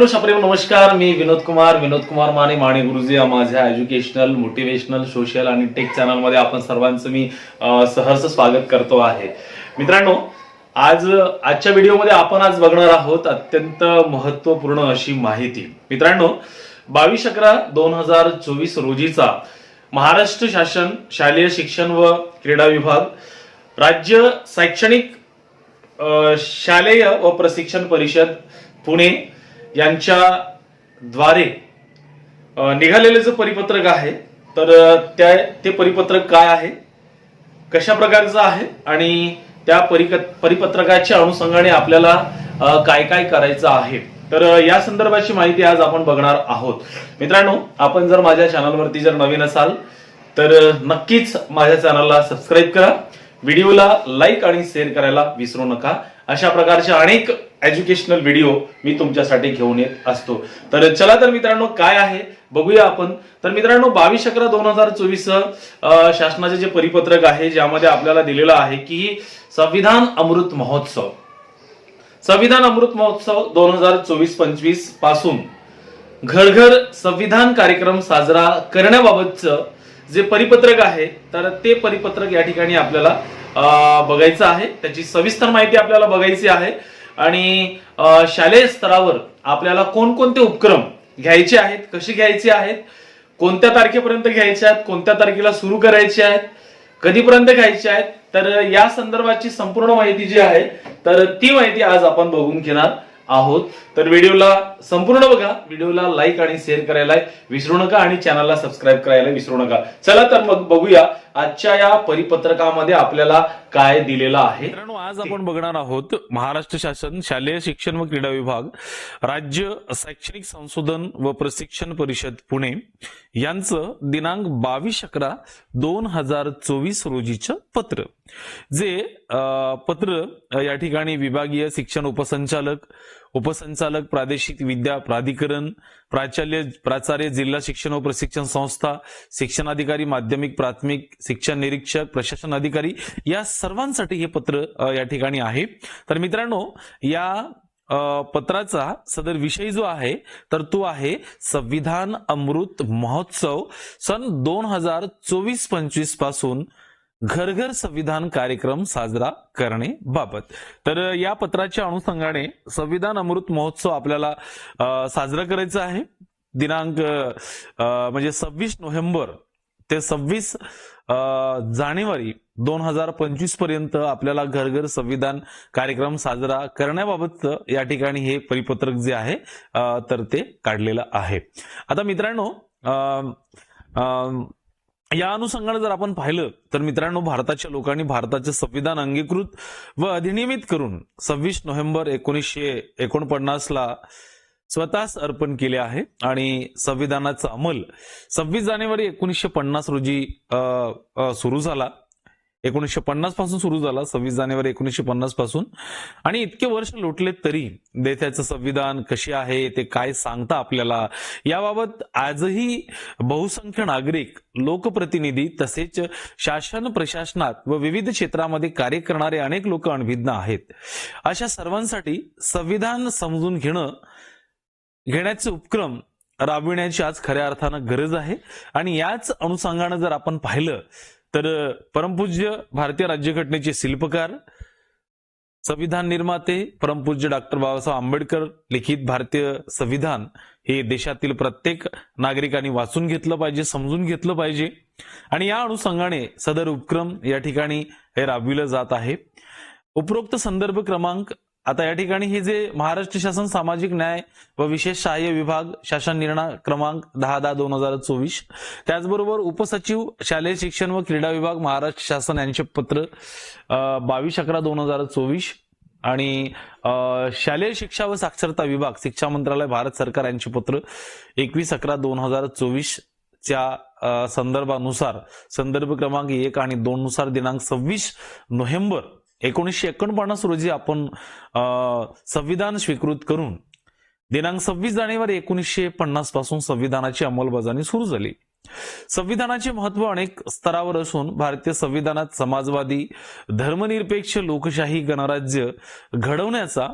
मित्रांनो शप्रेम नमस्कार. मी विनोद कुमार. विनोद कुमार माने माने गुरुजी या माझ्या एज्युकेशनल मोटिवेशनल सोशल आणि टेक चॅनलमध्ये आपण सर्वांचं मी सहर्ष स्वागत करतो आहे. मित्रांनो आज आजच्या व्हिडिओमध्ये आपण आज बघणार आहोत अत्यंत महत्त्वपूर्ण अशी माहिती. मित्रांनो बावीस अकरा दोन हजार चोवीस रोजीचा महाराष्ट्र शासन शालेय शिक्षण व क्रीडा विभाग राज्य शैक्षणिक शालेय व प्रशिक्षण परिषद पुणे यांच्याद्वारे निघालेलं जे परिपत्रक आहे तर त्या ते परिपत्रक काय आहे? कशा प्रकारचं आहे? आणि त्या परिक परिपत्रकाच्या अनुषंगाने आपल्याला काय काय करायचं आहे? तर या संदर्भाची माहिती आज आपण बघणार आहोत. मित्रांनो आपण जर माझ्या चॅनलवरती जर नवीन असाल तर नक्कीच माझ्या चॅनलला सबस्क्राईब करा. व्हिडिओला लाईक आणि शेअर करायला विसरू नका. अशा प्रकारचे अनेक एज्युकेशनल व्हिडिओ मी तुमच्यासाठी घेऊन येत असतो. तर चला तर मित्रांनो काय आहे? बघूया आपण. तर मित्रांनो बावीस अकरा दोन हजार चोवीस शासनाचे जे परिपत्रक आहे ज्यामध्ये आपल्याला दिलेलं आहे की संविधान अमृत महोत्सव. संविधान अमृत महोत्सव दोन हजार चोवीस पंचवीसपासून घरघर संविधान कार्यक्रम साजरा करण्याबाबतचं जे परिपत्रक आहे तर ते परिपत्रक या ठिकाणी आपल्याला बघायचं आहे. त्याची सविस्तर माहिती आपल्याला बघायची आहे. आणि शालेय स्तरावर आपल्याला कोणकोणते उपक्रम घ्यायचे आहेत कसे घ्यायचे आहेत कोणत्या तारखेपर्यंत घ्यायचे आहेत कोणत्या तारखेला सुरू करायचे आहेत कधीपर्यंत घ्यायचे आहेत तर या संदर्भाची संपूर्ण माहिती जी आहे तर ती माहिती आज आपण बघून घेणार. आहोत. तर व्हिडिओला संपूर्ण बघा. व्हिडिओला लाईक आणि शेअर करायला विसरू नका आणि चॅनलला सबस्क्राईब करायला विसरू नका. चला तर मग बघूया आजच्या या परिपत्रकामध्ये आपल्याला काय दिलेलं आहे. मित्रांनो आज आपण बघणार आहोत महाराष्ट्र शासन शालेय शिक्षण व क्रीडा विभाग राज्य शैक्षणिक संशोधन व प्रशिक्षण परिषद पुणे. यांचं दिनांक बावीस अकरा दोन हजार चोवीस रोजीचं पत्र. जे पत्र या ठिकाणी विभागीय शिक्षण उपसंचालक उपसंचालक प्रादेशिक विद्या प्राधिकरण प्राचार्य प्राचार्य जिल्हा शिक्षण व प्रशिक्षण संस्था शिक्षणाधिकारी माध्यमिक प्राथमिक शिक्षण निरीक्षक प्रशासन अधिकारी या सर्वांसाठी हे पत्र या ठिकाणी आहे. तर मित्रांनो या पत्राचा सदर विषय जो आहे तर तो आहे संविधान अमृत महोत्सव सन दोन हजार चोवीस पंचवीसपासून घर घर संविधान कार्यक्रम साजरा करणे बाबत. तर या पत्राच्या अनुषंगाने संविधान अमृत महोत्सव आपल्याला साजरा करायचा आहे. दिनांक म्हणजे सव्वीस नोव्हेंबर ते सव्वीस जानेवारी दोन हजार पंचवीसपर्यंत आपल्याला घर घर संविधान कार्यक्रम साजरा करण्याबाबत या ठिकाणी हे परिपत्रक जे आहे तर ते काढलेलं आहे. आता मित्रांनो या अनुषंगाने जर आपण पाहिलं तर मित्रांनो भारताच्या लोकांनी भारताचे संविधान अंगीकृत व अधिनियमित करून सव्वीस नोव्हेंबर एकोणीसशे एकोणपन्नासला स्वतःच अर्पण केले आहे. आणि संविधानाचा अंमल सव्वीस जानेवारी एकोणीसशे पन्नास रोजी सुरू झाला. एकोणीसशे पन्नासपासून सुरू झाला सव्वीस जानेवारी एकोणीसशे पन्नासपासून. आणि इतके वर्ष लोटले तरी देशाचं संविधान कसे आहे ते काय सांगता आपल्याला? याबाबत आजही बहुसंख्य नागरिक लोकप्रतिनिधी तसेच शासन प्रशासनात व विविध क्षेत्रामध्ये कार्य करणारे अनेक लोक अनभिज्ञ आहेत. अशा सर्वांसाठी संविधान समजून घेणं घेण्याचे उपक्रम राबविण्याची आज खऱ्या अर्थानं गरज आहे. आणि याच अनुषंगानं जर आपण पाहिलं तर परमपूज्य भारतीय राज्यघटनेचे शिल्पकार संविधान निर्माते परमपूज्य डॉक्टर बाबासाहेब आंबेडकर लिखित भारतीय संविधान हे देशातील प्रत्येक नागरिकांनी वाचून घेतलं पाहिजे समजून घेतलं पाहिजे. आणि या अनुषंगाने सदर उपक्रम या ठिकाणी हे राबविलं जात आहे. उपरोक्त संदर्भ क्रमांक आता या ठिकाणी हे जे महाराष्ट्र शासन सामाजिक न्याय व विशेष सहाय्य विभाग शासन निर्णय क्रमांक दहा दहा दोन हजार चोवीस. त्याचबरोबर उपसचिव शालेय शिक्षण व क्रीडा विभाग महाराष्ट्र शासन यांचे पत्र बावीस अकरा दोन हजार चोवीस. आणि शालेय शिक्षा व साक्षरता विभाग शिक्षा मंत्रालय भारत सरकार यांचे पत्र एकवीस अकरा दोन हजार चोवीस च्या संदर्भानुसार संदर्भ क्रमांक एक आणि दोन नुसार दिनांक सव्वीस नोव्हेंबर एकोणीसशे एकोणपन्नास रोजी आपण संविधान स्वीकृत करून दिनांक सव्वीस जानेवारी एकोणीसशे पन्नासपासून संविधानाची अंमलबजावणी सुरू झाली. संविधानाचे महत्त्व अनेक स्तरावर असून भारतीय संविधानात समाजवादी धर्मनिरपेक्ष लोकशाही गणराज्य घडवण्याचा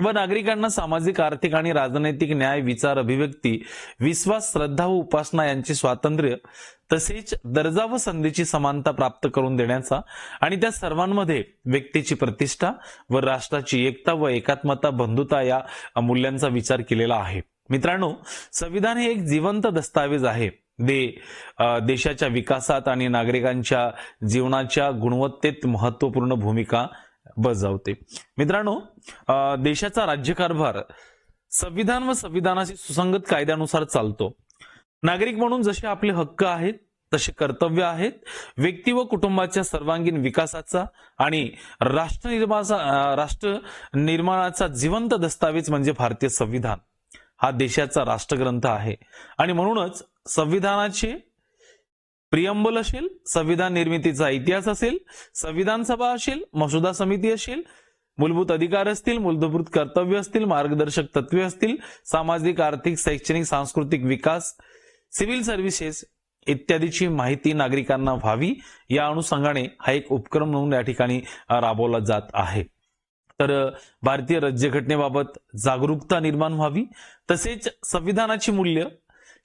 व नागरिकांना सामाजिक आर्थिक आणि राजनैतिक न्याय विचार अभिव्यक्ती विश्वास श्रद्धा व उपासना यांचे स्वातंत्र्य तसेच दर्जा व संधीची समानता प्राप्त करून देण्याचा आणि त्या सर्वांमध्ये व्यक्तीची प्रतिष्ठा व राष्ट्राची एकता व एकात्मता बंधुता या मूल्यांचा विचार केलेला आहे. मित्रांनो संविधान हे एक जिवंत दस्तावेज आहे. दे देशाच्या विकासात आणि नागरिकांच्या जीवनाच्या गुणवत्तेत महत्त्वपूर्ण भूमिका बजावते. मित्रांनो देशाचा राज्यकारभार संविधान व संविधानाशी सुसंगत कायद्यानुसार चालतो. नागरिक म्हणून जसे आपले हक्क आहेत तसे कर्तव्य आहेत. व्यक्ती व कुटुंबाच्या सर्वांगीण विकासाचा आणि राष्ट्रनिर्माचा राष्ट्र निर्माणाचा जिवंत दस्तावेज म्हणजे भारतीय संविधान. हा देशाचा राष्ट्रग्रंथ आहे. आणि म्हणूनच संविधानाचे प्रियंबल असेल संविधान निर्मितीचा इतिहास असेल संविधान सभा असेल मसुदा समिती असेल मूलभूत अधिकार असतील मूलभूत कर्तव्य असतील मार्गदर्शक तत्वे असतील सामाजिक आर्थिक शैक्षणिक सांस्कृतिक विकास सिव्हिल सर्व्हिसेस इत्यादीची माहिती नागरिकांना व्हावी. या अनुषंगाने हा एक उपक्रम म्हणून या ठिकाणी राबवला जात आहे. तर भारतीय राज्यघटनेबाबत जागरूकता निर्माण व्हावी. तसेच संविधानाची मूल्य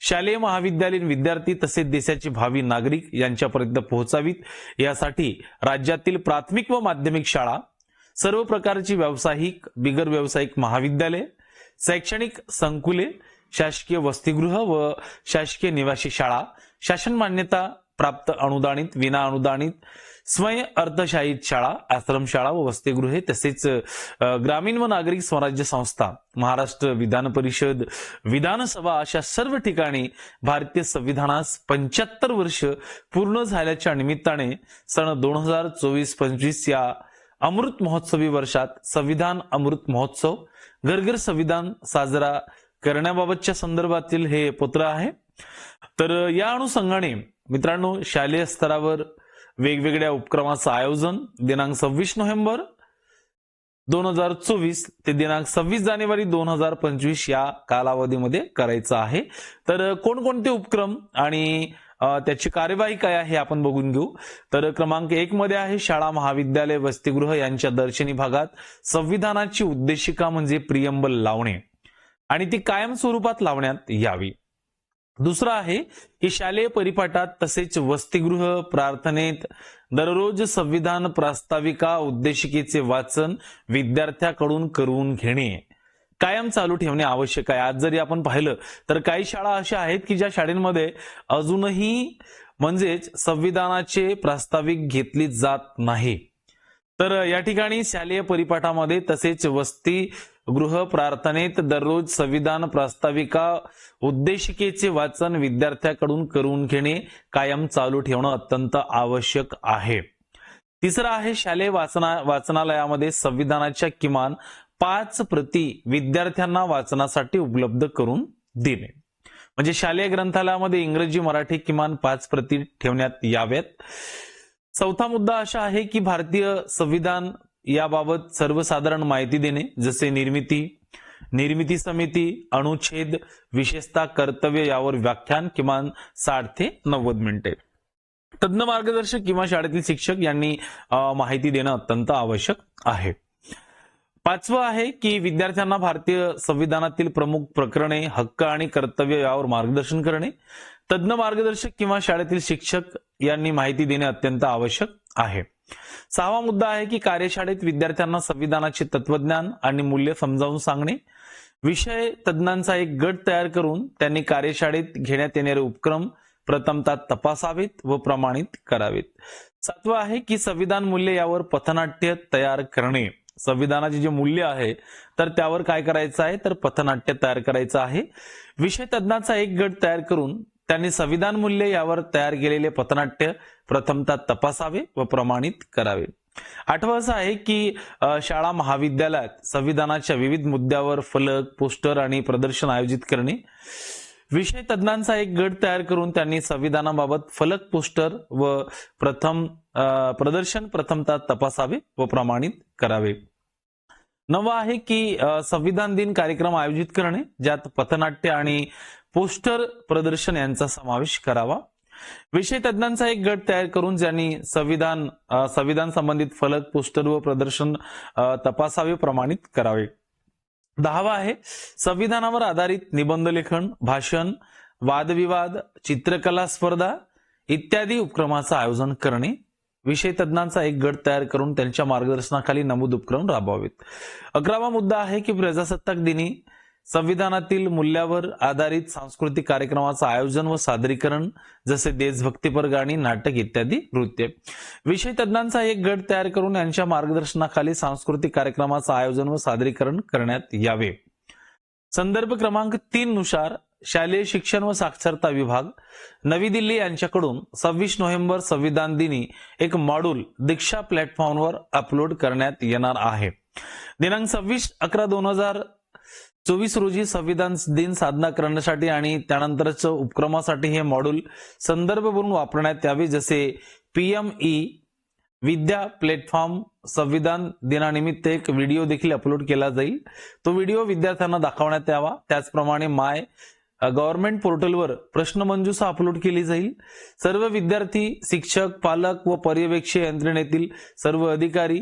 शालेय महाविद्यालयीन विद्यार्थी तसेच देशाचे भावी नागरिक यांच्यापर्यंत पोहोचावीत. यासाठी राज्यातील प्राथमिक व माध्यमिक शाळा सर्व प्रकारची व्यावसायिक बिगर व्यावसायिक महाविद्यालय शैक्षणिक संकुले शासकीय वसतिगृह व शासकीय निवासी शाळा शासन मान्यता प्राप्त अनुदानित विना अनुदानित स्वयं अर्थशाहीत शाळा आश्रमशाळा व वसतिगृहे तसेच ग्रामीण व नागरिक स्वराज्य संस्था महाराष्ट्र विधान परिषद विधानसभा अशा सर्व ठिकाणी भारतीय संविधानास पंच्याहत्तर वर्ष पूर्ण झाल्याच्या निमित्ताने सन दोन हजार चोवीस पंचवीस या अमृत महोत्सवी वर्षात संविधान अमृत महोत्सव घरघर संविधान साजरा करण्याबाबतच्या संदर्भातील हे पत्र आहे. तर या अनुषंगाने मित्रांनो शालेय स्तरावर वेगवेगळ्या उपक्रमाचं आयोजन दिनांक सव्वीस नोव्हेंबर दोन हजार चोवीस ते दिनांक सव्वीस जानेवारी दोन हजार पंचवीस या कालावधीमध्ये करायचं आहे. तर कोणकोणते उपक्रम आणि त्याची कार्यवाही काय आहे आपण बघून घेऊ. तर क्रमांक एक मध्ये आहे शाळा महाविद्यालय वसतिगृह यांच्या दर्शनी भागात संविधानाची उद्देशिका म्हणजे प्रियंबल लावणे आणि ती कायम स्वरूपात लावण्यात यावी. दुसरं आहे की शालेय परिपाठात तसेच वसतिगृह प्रार्थनेत दररोज संविधान प्रास्ताविका उद्देशिकेचे वाचन विद्यार्थ्याकडून करून घेणे. कायम चालू ठेवणे आवश्यक आहे. आज जरी आपण पाहिलं तर काही शाळा अशा आहेत की ज्या शाळेमध्ये अजूनही म्हणजेच संविधानाचे प्रास्ताविक घेतली जात नाही. तर या ठिकाणी शालेय परिपाठामध्ये तसेच वस्ती गृह प्रार्थनेत दररोज संविधान प्रास्ताविका उद्देशिकेचे वाचन विद्यार्थ्याकडून करून घेणे कायम चालू ठेवणं अत्यंत आवश्यक आहे. तिसरं आहे शालेय वाचना वाचनालयामध्ये संविधानाच्या किमान पाच प्रती विद्यार्थ्यांना वाचनासाठी उपलब्ध करून देणे. म्हणजे शालेय ग्रंथालयामध्ये इंग्रजी मराठी किमान पाच प्रती ठेवण्यात याव्यात. चौथा मुद्दा असा आहे की भारतीय संविधान याबाबत सर्वसाधारण माहिती देणे जसे निर्मिती निर्मिती समिती अनुच्छेद विशेषता कर्तव्य यावर व्याख्यान किमान साठ ते नव्वद मिनिटे. तज्ञ मार्गदर्शक किंवा शाळेतील शिक्षक यांनी माहिती देणं अत्यंत आवश्यक आहे. पाचवं आहे की विद्यार्थ्यांना भारतीय संविधानातील प्रमुख प्रकरणे हक्क आणि कर्तव्य यावर मार्गदर्शन करणे. तज्ञ मार्गदर्शक किंवा शाळेतील शिक्षक यांनी माहिती देणे अत्यंत आवश्यक आहे. सहावा मुद्दा आहे की कार्यशाळेत विद्यार्थ्यांना संविधानाचे तत्वज्ञान आणि मूल्य समजावून सांगणे. विषय तज्ञांचा एक गट तयार करून त्यांनी कार्यशाळेत घेण्यात येणारे उपक्रम प्रथमतः तपासावेत व प्रमाणित करावेत. सातवं आहे की संविधान मूल्य यावर पथनाट्य तयार करणे. संविधानाचे जे मूल्य आहे तर त्यावर काय करायचं आहे? तर पथनाट्य तयार करायचं आहे. विषय तज्ञाचा एक गट तयार करून त्यांनी संविधान मूल्य यावर तयार केलेले पथनाट्य प्रथमतः तपासावे व प्रमाणित करावे. आठवं असं आहे की शाळा महाविद्यालयात संविधानाच्या विविध मुद्द्यावर फलक पोस्टर आणि प्रदर्शन आयोजित करणे. विषय तज्ञांचा एक गट तयार करून त्यांनी संविधानाबाबत फलक पोस्टर व प्रथम प्रदर्शन प्रथमतः तपासावे व प्रमाणित करावे. नवं आहे की संविधान दिन कार्यक्रम आयोजित करणे ज्यात पथनाट्य आणि पोस्टर प्रदर्शन यांचा समावेश करावा. विषय तज्ञांचा एक गट तयार करून ज्यांनी संविधान संविधान संबंधित फलक पोस्टर व प्रदर्शन तपासावे प्रमाणित करावे. दहावा आहे संविधानावर आधारित निबंध लेखन भाषण वादविवाद चित्रकला स्पर्धा इत्यादी उपक्रमाचं आयोजन करणे. विषय तज्ञांचा एक गट तयार करून त्यांच्या मार्गदर्शनाखाली नमूद उपक्रम राबवावेत. अकरावा मुद्दा आहे की प्रजासत्ताक दिनी संविधानातील मूल्यावर आधारित सांस्कृतिक कार्यक्रमाचं आयोजन व सादरीकरण जसे देशभक्तीपर गाणी नाटक इत्यादी नृत्य. विषय तज्ञांचा एक गट तयार करून यांच्या मार्गदर्शनाखाली सांस्कृतिक कार्यक्रमाचं आयोजन व सादरीकरण करण्यात यावे. संदर्भ क्रमांक तीन नुसार शालेय शिक्षण व साक्षरता विभाग नवी दिल्ली यांच्याकडून सव्वीस नोव्हेंबर संविधान दिनी एक मॉड्यूल दीक्षा प्लॅटफॉर्मवर अपलोड करण्यात येणार आहे. दिनांक सव्वीस अकरा दोन हजार चोवीस रोजी संविधान दिन साधना करण्यासाठी आणि त्यानंतरच्या उपक्रमासाठी हे मॉड्यूल संदर्भ म्हणून वापरण्यात यावे जसे पीएमई विद्या प्लॅटफॉर्म संविधान दिनानिमित्त एक व्हिडिओ देखील अपलोड केला जाईल. तो व्हिडिओ विद्यार्थ्यांना दाखवण्यात यावा. त्याचप्रमाणे माय गव्हर्नमेंट पोर्टलवर प्रश्नमंजुषा अपलोड केली जाईल. सर्व विद्यार्थी शिक्षक पालक व पर्यवेक्षी यंत्रणेतील सर्व अधिकारी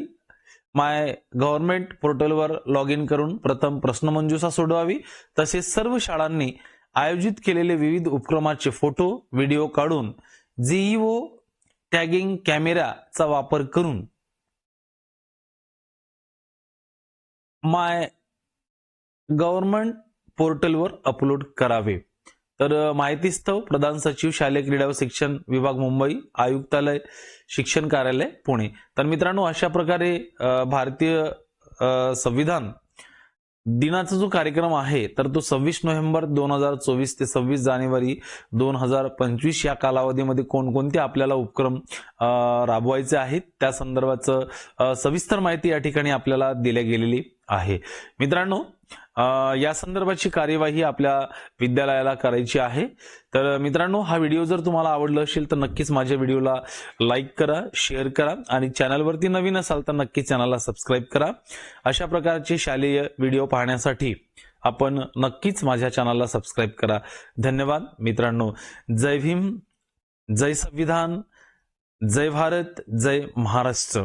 माय गव्हर्नमेंट पोर्टलवर लॉग इन करून प्रथम प्रश्नमंजुषा सोडवावी. तसेच सर्व शाळांनी आयोजित केलेले विविध उपक्रमाचे फोटो व्हिडिओ काढून जीईओ टॅगिंग कॅमेराचा वापर करून माय गव्हर्नमेंट पोर्टलवर अपलोड करावे. तर माहितीस्तव प्रधान सचिव शालेय क्रीडा व शिक्षण विभाग मुंबई आयुक्तालय शिक्षण कार्यालय पुणे. तर मित्रांनो अशा प्रकारे भारतीय संविधान दिनाचा जो कार्यक्रम आहे तर तो सव्वीस नोव्हेंबर दोन हजार चोवीस ते सव्वीस जानेवारी दोन हजार पंचवीस या कालावधीमध्ये कोणकोणते आपल्याला उपक्रम राबवायचे आहेत त्या संदर्भाचं सविस्तर माहिती या ठिकाणी आपल्याला दिल्या गेलेली आहे. मित्रांनो या संदर्भाची कार्यवाही आपल्या विद्यालयाला करायची आहे. तर मित्रांनो हा व्हिडिओ जर तुम्हाला आवडला असेल तर नक्कीच माझ्या व्हिडिओला लाईक करा शेअर करा आणि चॅनलवरती नवीन असाल तर नक्कीच चॅनलला सबस्क्राईब करा. अशा प्रकारचे शालेय व्हिडिओ पाहण्यासाठी आपण नक्कीच माझ्या चॅनलला सबस्क्राईब करा. धन्यवाद मित्रांनो. जय भीम जय संविधान जय भारत जय महाराष्ट्र.